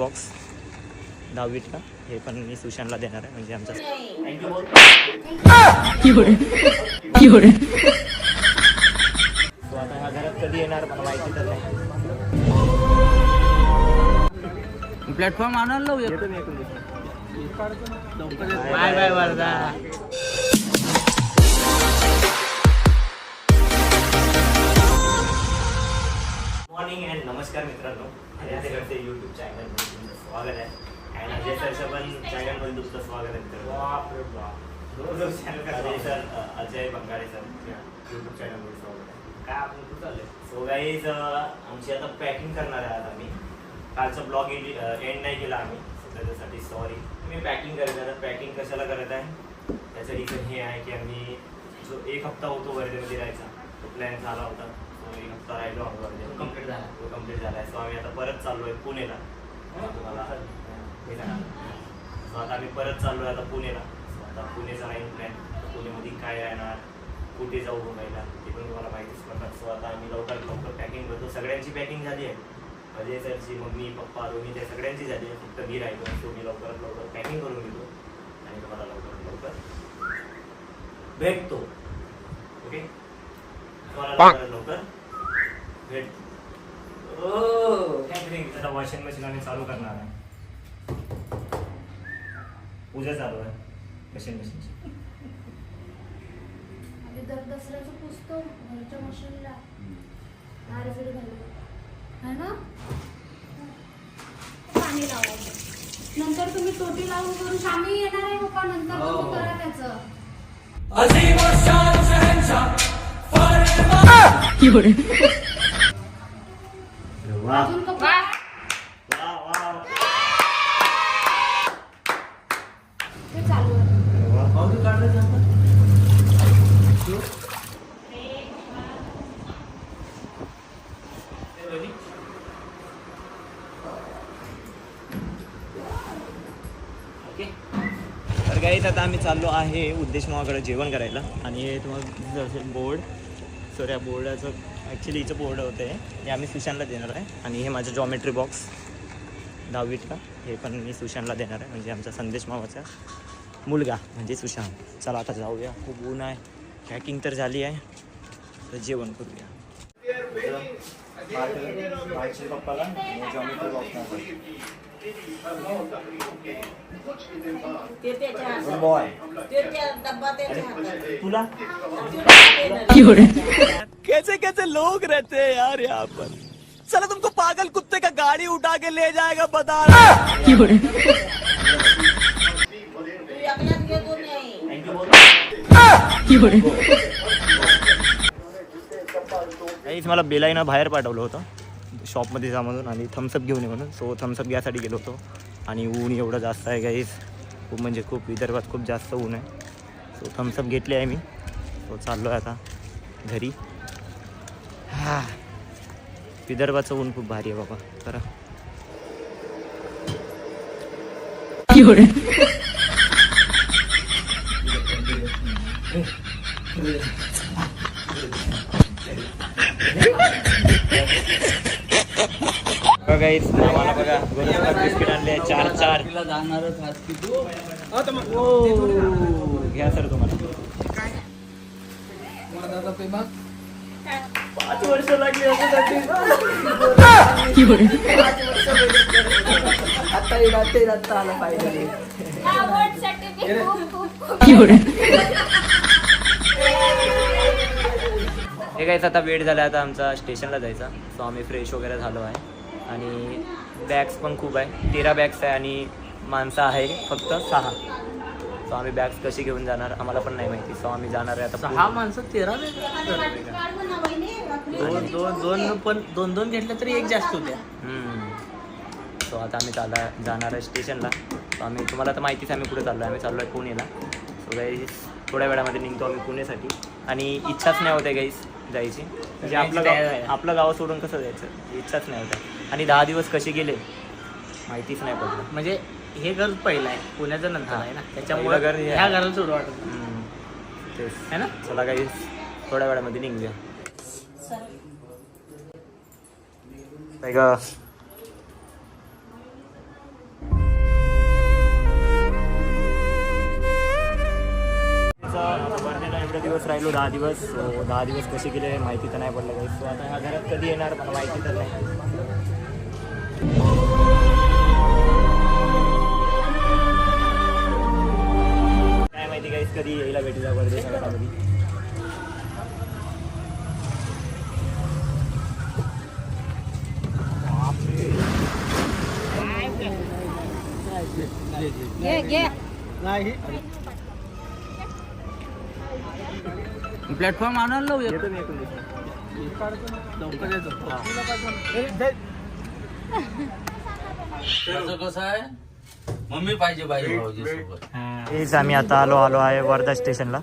Box दहावीतला हे पण मी सुशांतला देणार आहे म्हणजे आमचा थँक्यू बोल तो आता ह्या घरात कधी येणार मला माहिती तर नाही. प्लॅटफॉर्म आणायला लावूया. Bye bye Wardha morning and नमस्कार मित्रांनो. माझ्याकडचे यूट्यूब चॅनल तुमचं स्वागत आहे. आणि अजय सरचं पण चॅनलमध्ये तुमचं स्वागत आहे मित्रांनो. Ajay sir Ajay Bangale sir YouTube चॅनलमध्ये स्वागत आहे. काय आपण कुठं चाललंय? सो गाईज आमची आता पॅकिंग करणार आहे आता आम्ही. कालचा ब्लॉग एंड नाही केला आम्ही. त्याच्यासाठी सॉरी मी पॅकिंग करत आहे पॅकिंग कशाला करत आहे? त्याचं रिझन हे आहे की आम्ही जो एक हप्ता होतो वर्धेमध्ये राहायचा तो प्लॅन झाला होता. तो एक हप्ता राहिलो वर्धेमध्ये कंप्लीट झाला कंप्लीट झाला आहे सो आम्ही आता परत चाललो आहे पुणेला तुम्हाला हे. So आता आम्ही परत चाललो आहे आता पुणेला आता पुणेचा राहील प्लॅन पुणेमध्ये काय राहणार कुठे जाऊ बघायला ते पण तुम्हाला माहितीच पडणार सो आता आम्ही लवकर लवकर पॅकिंग करतो सगळ्यांची पॅकिंग झाली आहे अजय सरची मम्मी पप्पा रोमी त्या सगळ्यांची झाली आहे फक्त मी राहिलो सो मी लवकरात लवकर पॅकिंग करून घेतो आणि तुम्हाला लवकरात लवकर भेटतो ओके तुम्हाला लवकरात लवकर. कॅटरिंग आता वॉशिंग मशीन आम्ही चालू करणार आहे. पूजा चालू आहे. वॉशिंग मशीनची आधी दर दसऱ्याचं पुसतो घरच्या मशीनला हार बिर घालून. है ना? पाणी लावायचं नंतर तुम्ही टोटी लावून करू. शामी येणार आहे पप्पा नंतर हो. तुम्ही करा त्याचं अजून पप्पा वा वा ते चालू आहे पावडर काढलं जातं ओके तर आता आम्ही चाललो आहे उद्देश मावाकडे जेवण करायला आणि हे तुम्हाला असेल बोर्ड सॉरी या बोर्डाचं ॲक्च्युली हिचं बोर्ड होतं हे हे आम्ही सुशांतला देणार आहे आणि हे माझं जॉमेट्री बॉक्स दहावीतला हे पण मी सुशांतला देणार आहे म्हणजे आमचा संदेश मावाचा मुलगा म्हणजे सुशांत चला आता जाऊया खूप ऊन आहे पॅकिंग तर झाली आहे तर जेवण करूया पप्पाला जॉमेट्री बॉक्स ते बॉय ते. तुला? कैसे कैसे लोग रहते हैं यार यहाँ पर? चलो तुमको पागल कुत्ते का गाड़ी उठा के ले जाएगा बता तू घेतो नाही काहीच मला बेलाईनं बाहेर पाठवलं होतं। शॉपमध्ये जा म्हणून आणि थम्सअप घेऊन ये म्हणून. सो थम्सअप घ्यासाठी गेलो होतो. आणि ऊन एवढं जास्त आहे गाईस खूप म्हणजे खूप विदर्भात खूप जास्त ऊन आहे. सो थम्सअप घेतले आहे मी. सो चाललो आहे आता घरी. हा. विदर्भाचं ऊन खूप भारी आहे बाबा. खरं बघा इथं आम्हाला बघा गोलगप्पा बिस्किट आणले चार चार. ओ, घ्या सर तुम्हाला. पाच वर्ष लागली आता येईल आला पाहिजे हे काय आता वेळ झाला आता आमचा स्टेशनला जायचा. सो आम्ही फ्रेश वगैरे झालो आहे. आणि बॅग्स पण खूप आहे. तेरा बॅग्स आहे आणि माणसं आहे फक्त सहा. सो आम्ही बॅग्स कशी घेऊन जाणार आम्हाला पण नाही माहिती. सो आम्ही जाणार आहे आता सहा. माणसं तेरा. दोन दोन दोन पण दोन दोन घेतल्या तरी एक जास्त होत्या. सो आता आम्ही चालला जाणार आहे स्टेशनला सो आम्ही तुम्हाला तर माहितीच आहे आम्ही कुठे चाललो आहे आम्ही चाललो आहे पुणेला. सो गाईज थोड्या वेळामध्ये निघतो आम्ही पुणेसाठी आणि इच्छाच नाही होते गाईज जायची. म्हणजे आपलं. आपलं गाव सोडून कसं जायचं? इच्छाच नाही होत आणि दहा दिवस कसे गेले? माहितीच नाही पडलं. म्हणजे हे घर पहिलं आहे. पुण्याचं नंतर आहे ना. त्याच्यामुळे घर ह्या घराला सोडू वाटत तेच. आहे ना? चला काही थोड्या वेळामध्ये निघूया. दिवस राहिलो दहा दिवस. दहा दिवस कसे गेले माहिती तर नाही पडलं काही. सो आता ह्या घरात कधी येणार मला माहिती तर नाही. काय माहिती काहीच कधी यायला भेटीला वर्धे घरामध्ये घे घे प्लॅटफॉर्म आणायला लावूया येतो मी एकूण दिवसात. लवकर येतो. त्याचं कसं आहे? मम्मी पाहिजे बाई भाऊजी सोबत. तेच आम्ही आता आलो आलो आहे वर्धा स्टेशनला.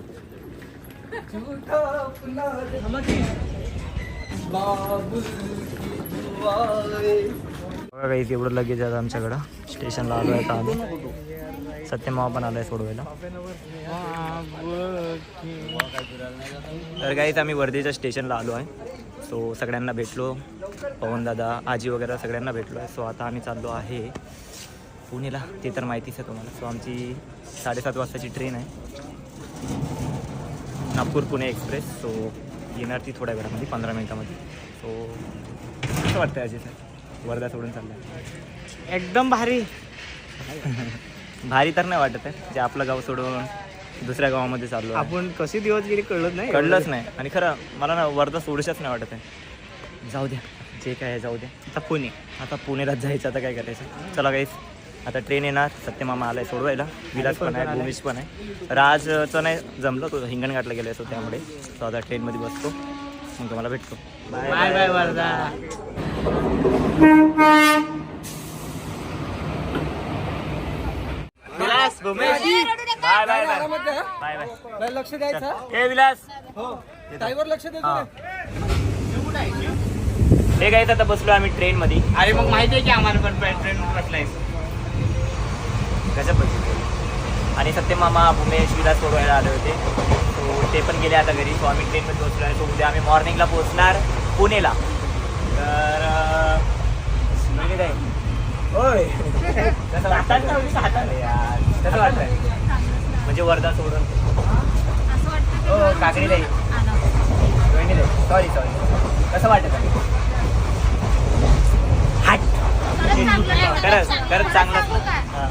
बघा काही एवढं लगेच आहे आमच्याकडं स्टेशनला आलो आहे आता आम्ही. सत्यमावा पण आलाय सोडवायला. तर काहीच आम्ही वर्धेच्या स्टेशनला आलो आहे. सो सगळ्यांना भेटलो. पवन दादा आजी वगैरे सगळ्यांना भेटलो आहे. सो आता आम्ही चाललो आहे पुणेला ते तर माहितीच आहे तुम्हाला. सो आमची साडेसात वाजताची ट्रेन आहे. नागपूर पुणे एक्सप्रेस सो येणार ती थोड्या वेळामध्ये पंधरा मिनिटामध्ये. सो कसं वाटतं अजय सर वर्धा सोडून चाललं एकदम भारी. भारी तर नाही वाटत आहे. जे आपलं गाव सोडून दुसऱ्या गावामध्ये चाललो. आपण कसे दिवस गेले कळत नाही? कळलंच नाही. आणि खरं मला ना वर्धा सोडूशच नाही वाटत आहे. जाऊ द्या. जे काय आहे जाऊ द्या. आता पुणे. आता पुण्यालाच जायचं. आता काय करायचं? चला काहीच आता ट्रेन येणार सत्यमामा आलाय सोडवायला. विलास पण आहे भूमिश पण आहे. राजचं नाही जमलं तो हिंगणघाटला गेला असतो त्यामुळे. तो आता ट्रेनमध्ये बसतो. मग तुम्हाला भेटतो. Bye bye Vilas Bhumesh. Bye bye bye. लक्ष द्यायचं. ए विलास. टाईवर लक्ष हा. हे काय आता बसलो आम्ही ट्रेनमध्ये अरे मग माहिती आहे की आम्हाला पण ट्रेन बसलाय गजब बसलो आणि सत्यमामा भूमेश विलास सोडवायला आले होते. सो ते पण गेले आता घरी. सो आम्ही ट्रेनमध्ये आहे. सो उद्या आम्ही मॉर्निंगला पोहोचणार पुणेला. तर म्हणजे होय कसं वाटतं यार. कसं वाटतंय म्हणजे वर्धा सोडून. असं वाटतं हो काकडी नाही सॉरी सॉरी कसं वाटत हाट. खरंच खरंच चांगलंच हां.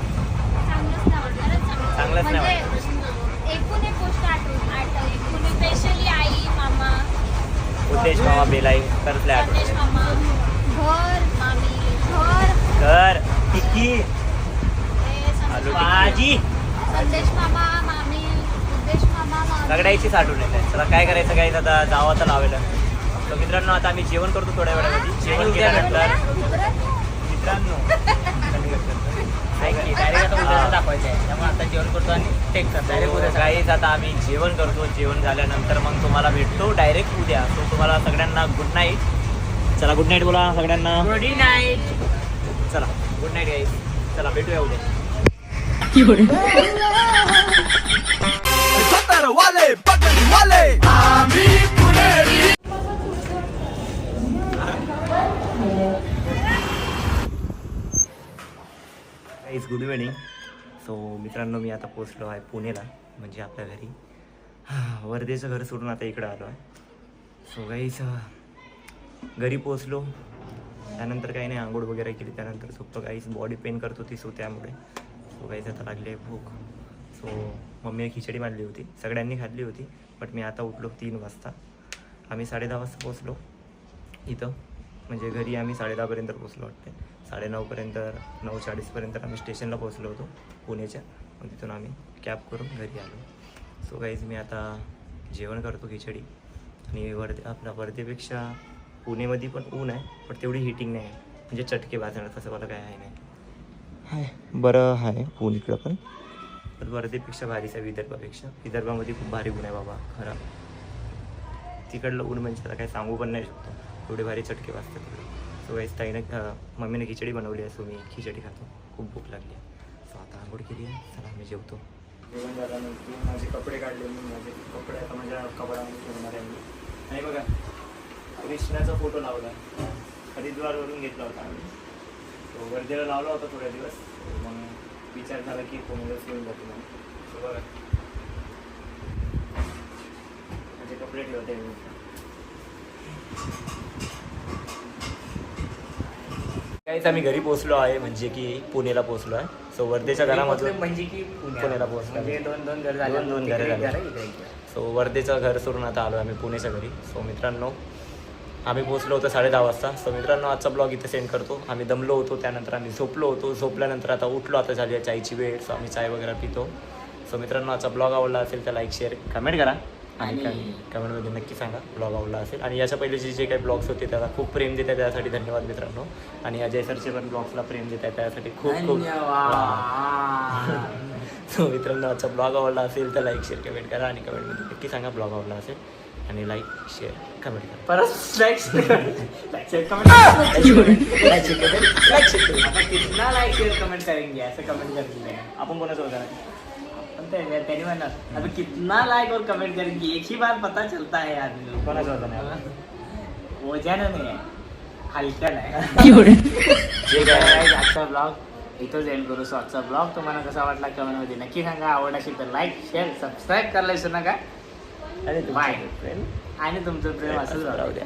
चांगलंच नाही म्हणजे एकूण एक गोष्ट आठवण आठवली एकूण स्पेशली आई मामा उद्देश मामा बेलाई संदेश मामा. घर मामी. घर. तर टिक्की. हे संदेश आलू मामा. टिक्की संदेश मामा मामी. उद्देश मामा मामी. सगळ्याची साठवण आहे चला काय करायचं काय? आता जावं तर लावेल. तर मित्रांनो आता आम्ही जेवण करतो थोड्या वेळामध्ये. जेवण केल्यानंतर मित्रांनो? डायरेक्ट आता. दाखवायचं आहे. टेक करतो डायरेक्ट उद्या काहीच आता आम्ही जेवण करतो. जेवण झाल्यानंतर मग तुम्हाला भेटतो. डायरेक्ट उद्या. सो तुम्हाला सगळ्यांना गुड नाईट चला गुड नाईट बोला सगळ्यांना. गुड नाईट चला गुड नाईट गाईज चला भेटूया उद्या. गुड इव्हनिंग सो मित्रांनो मी आता पोचलो आहे पुणेला म्हणजे आपल्या घरी. वर्धेचं घर सोडून आता इकडं आलो आहे. सो गाईच घरी पोचलो त्यानंतर काही नाही आंघोळ वगैरे केली. त्यानंतर झोपतो. काहीच बॉडी पेन करत होती सो त्यामुळे. सो काहीच आता लागली आहे भूक. सो मम्मीने खिचडी मांडली होती. सगळ्यांनी खाल्ली होती बट मी आता उठलो तीन वाजता. आम्ही साडेदहा वाजता पोचलो इथं. म्हणजे घरी आम्ही साडेदहापर्यंत पोचलो वाटते साडेनऊपर्यंत नऊ चाळीसपर्यंत आम्ही स्टेशनला पोचलो होतो पुण्याच्या मग तिथून आम्ही कॅब करून घरी आलो. सो काहीच मी आता जेवण करतो खिचडी. आणि वर्धे आपल्या वर्धेपेक्षा पुणेमध्ये पण ऊन आहे पण तेवढी हिटिंग नाही आहे. म्हणजे चटके वाजणार तसं मला काय आहे नाही. आहे बरं आहे ऊन इकडं पण. पण वर्धेपेक्षा भारीच आहे विदर्भापेक्षा. विदर्भामध्ये खूप भारी ऊन आहे बाबा खरं. तिकडलं ऊन म्हणजे आता काय सांगू पण नाही शकतो. एवढे भारी चटके वाजतात सो वेळेस ताईनं मम्मीने खिचडी बनवली आहे सो मी खिचडी खातो. खूप भूक लागली आहे. सो आता आंघोळ केली आहे. चला मी जेवतो. जेवण झाल्यानंतर माझे कपडे काढले मी माझे कपडे आता माझ्या कपड्यामध्ये ठेवणार आहे मी. नाही बघा कृष्णाचा फोटो लावला. हरिद्वारवरून घेतला होता आम्ही. तो वर्धेला लावला होता थोड्या दिवस. मग विचार झाला की कोणालाच घेऊन जातो मग सो बघा. कपडे ठेवते काहीच आम्ही घरी पोहोचलो आहे म्हणजे की पुणेला पोहोचलो आहे. सो वर्धेच्या घरामधून म्हणजे की पुण्याला. पोहोचलो. म्हणजे दोन दोन घर झाले दोन- घरं. सो वर्धेचं घर सोडून आता आलो आम्ही पुणेच्या घरी. सो मित्रांनो आम्ही पोहोचलो होतो साडे दहा वाजता. सो मित्रांनो आजचा ब्लॉग इथे सेंड करतो. आम्ही दमलो होतो त्यानंतर आम्ही झोपलो होतो. झोपल्यानंतर आता उठलो आता झाली आहे चायची वेळ. सो आम्ही चाय वगैरे पितो. सो मित्रांनो आजचा ब्लॉग आवडला असेल तर लाईक शेअर कमेंट करा. आणि कमेंटमध्ये नक्की सांगा ब्लॉग आवडला असेल. आणि याच्या पहिलेचे जे काही ब्लॉग्स होते त्याला खूप प्रेम देत आहे त्यासाठी धन्यवाद मित्रांनो. आणि अजय सरचे पण ब्लॉग्सला प्रेम देत आहे त्यासाठी खूप खूप सो मित्रांनो आजचा ब्लॉग आवडला असेल तर लाईक शेअर कमेंट करा आणि कमेंटमध्ये नक्की सांगा ब्लॉग आवडला असेल. आणि लाईक शेअर कमेंट करा. परत like share comment like share comment करेंगे असं कमेंट आपण कोणासोबत करायचं पण ते- त्यांनी म्हणणार अभी कितना लाइक और कमेंट करेंगे एक ही बार पता चलता है आदमी लोग कोणासोबत नाही आहे काय? आजचा ब्लॉग इथंच एंड करू सो आजचा ब्लॉग तुम्हाला कसा वाटला कमेंटमध्ये नक्की सांगा। आवड असेल तर लाईक शेअर सबस्क्राईब करायला विसरू नका। आणि बाय तुमचं friend आणि तुमचं प्रेम असंच राहू द्या.